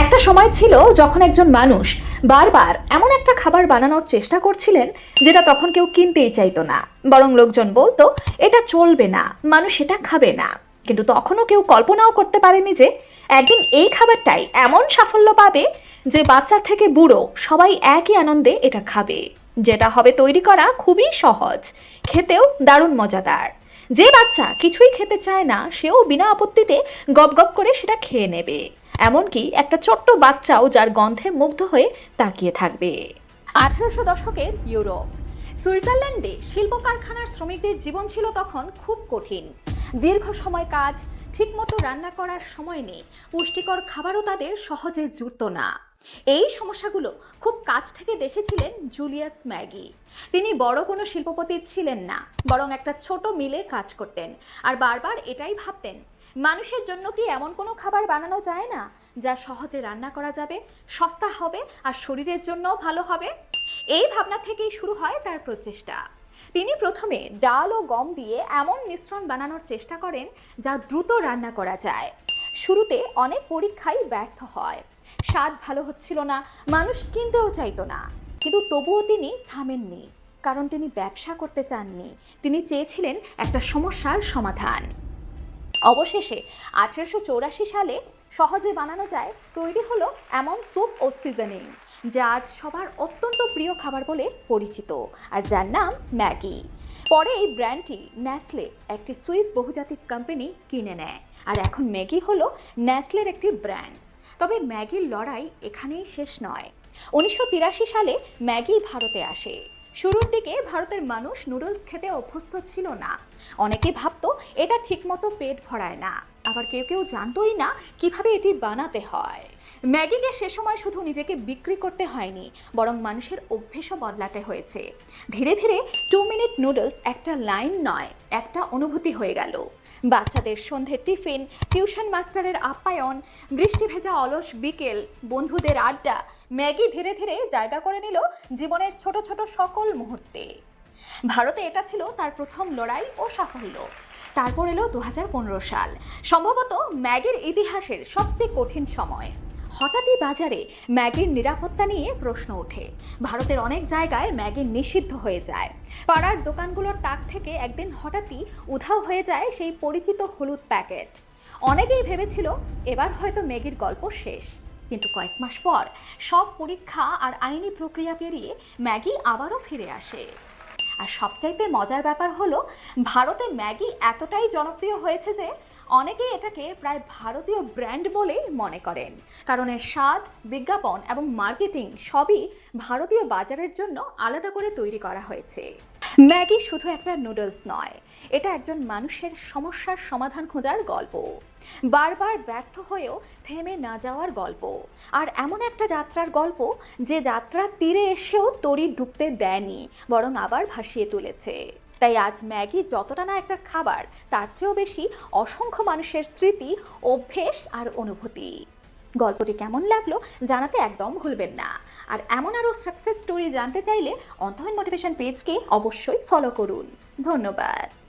একটা সময় ছিল যখন একজন মানুষ বারবার এমন একটা খাবার বানানোর চেষ্টা করছিলেন যেটা তখন কেউ কিনতেই চাইতো না। বরং লোকজন বলতো, এটা চলবে না, মানুষ এটা খাবে না। কিন্তু তখনও কেউ কল্পনাও করতে পারেনি যে একদিন এই খাবারটাই এমন সাফল্য পাবে যে বাচ্চা থেকে বুড়ো সবাই একই আনন্দে এটা খাবে। যেটা হবে তৈরি করা খুবই সহজ, খেতেও দারুণ মজাদার। যে বাচ্চা কিছুই খেতে চায় না, সেও বিনা আপত্তিতে গপ গপ করে সেটা খেয়ে নেবে। এমনকি একটা ছোট্ট বাচ্চাও যার গন্ধে মুগ্ধ হয়ে তাকিয়ে থাকবে। আঠারোশো দশকের ইউরোপ। সুইজারল্যান্ডে শিল্প কারখানার শ্রমিকদের জীবন ছিল তখন খুব কঠিন। দীর্ঘ সময় কাজ, ঠিকমতো রান্না করার সময় নেই, পুষ্টিকর খাবারও তাদের সহজে জুটত না। এই সমস্যাগুলো খুব কাছ থেকে দেখেছিলেন জুলিয়াস ম্যাগি। তিনি বড় কোনো শিল্পপতি ছিলেন না, বরং একটা ছোট মিলে কাজ করতেন। আর বারবার এটাই ভাবতেন, মানুষের জন্য কি এমন কোনো খাবার বানানো যায় না, যা সহজে রান্না করা যাবে, সস্তা হবে আর শরীরের জন্যও ভালো হবে? এই ভাবনা থেকেই শুরু হয় তার প্রচেষ্টা। তিনি প্রথমে ডাল ও গম দিয়ে এমন মিশ্রণ বানানোর চেষ্টা করেন যা দ্রুত রান্না করা যায়। শুরুতে অনেক পরীক্ষাই ব্যর্থ হয়। স্বাদ ভালো হচ্ছিল না, মানুষ কিনতেও চাইতো না। কিন্তু তবুও তিনি থামেননি, কারণ তিনি ব্যবসা করতে চাননি। তিনি চেয়েছিলেন একটা সমস্যার সমাধান। অবশেষে আঠারোশো সালে সহজে বানানো যায়, তৈরি হলো এমন স্যুপ ও সিজনিং, যা আজ সবার অত্যন্ত প্রিয় খাবার বলে পরিচিত, আর যার নাম ম্যাগি। পরে এই ব্র্যান্ডটি ন্যাসলে একটি সুইস বহুজাতিক কোম্পানি কিনে নেয়, আর এখন ম্যাগি হলো ন্যাসলের একটি ব্র্যান্ড। তবে ম্যাগির লড়াই এখানেই শেষ নয়। উনিশশো সালে ম্যাগি ভারতে আসে। শুরুর দিকে ভারতের মানুষ নুডলস খেতে অভ্যস্ত ছিল না। অনেকে ভাবতো এটা ঠিকমতো পেট ভরায় না। আবার কেউ কেউ জানতোই না কীভাবে এটি বানাতে হয়। ম্যাগিকে সে সময় শুধু নিজেকে বিক্রি করতে হয়নি, বরং মানুষের অভ্যেসও বদলাতে হয়েছে। ধীরে ধীরে টু মিনিট নুডলস একটা লাইন নয়, একটা অনুভূতি হয়ে গেল। বাচ্চাদের সন্ধ্যে টিফিন টিউশন মাস্টারের আপ্যায়ন, বৃষ্টি ভেজা অলস বিকেল, বন্ধুদের আড্ডা, ম্যাগি ধীরে ধীরে জায়গা করে নিল জীবনের ছোট ছোট সকল মুহূর্তে। ভারতে এটা ছিল তার প্রথম লড়াই ও সাফল্য। তারপর এলো দু হাজার পনেরো সাল, সম্ভবত ম্যাগির ইতিহাসের সবচেয়ে কঠিন সময়। হঠাৎই বাজারে ম্যাগির নিরাপত্তা নিয়ে প্রশ্ন ওঠে। ভারতের অনেক জায়গায় ম্যাগি নিষিদ্ধ হয়ে যায়। পাড়ার দোকানগুলোর তাক থেকে একদিন হঠাৎই উধাও হয়ে যায় সেই পরিচিত হলুদ প্যাকেট। অনেকেই ভেবেছিল, এবার হয়তো ম্যাগির গল্প শেষ। কিন্তু কয়েক মাস পর সব পরীক্ষা আর আইনি প্রক্রিয়া পেরিয়ে ম্যাগি আবারও ফিরে আসে। আর সবচাইতে মজার ব্যাপার হলো, ভারতে ম্যাগি এতটাই জনপ্রিয় হয়েছে যে অনেকেই এটাকে প্রায় ভারতীয় ব্র্যান্ড বলেই মনে করেন। কারণ এর স্বাদ, বিজ্ঞাপন এবং মার্কেটিং সবই ভারতীয় বাজারের জন্য আলাদা করে তৈরি করা হয়েছে। ম্যাগি শুধু একটা নুডলস নয়, এটা একজন মানুষের সমস্যার সমাধান খোঁজার গল্প। বারবার ব্যর্থ হয়েও থেমে না যাওয়ার গল্প। আর এমন একটা যাত্রার গল্প যে যাত্রার তীরে এসেও তরি ডুবতে দেয়নি, বরং আবার ভাসিয়ে তুলেছে। তাই আজ ম্যাগি যতটা না একটা খাবার, তার চেয়েও বেশি অসংখ্য মানুষের স্মৃতি, অভ্যেস আর অনুভূতি। গল্পটি কেমন লাগল জানাতে একদম ভুলবেন না। আর এমন আরও সাকসেস স্টোরি জানতে চাইলে অন্তহীন মোটিভেশন পেজকে অবশ্যই ফলো করুন। ধন্যবাদ।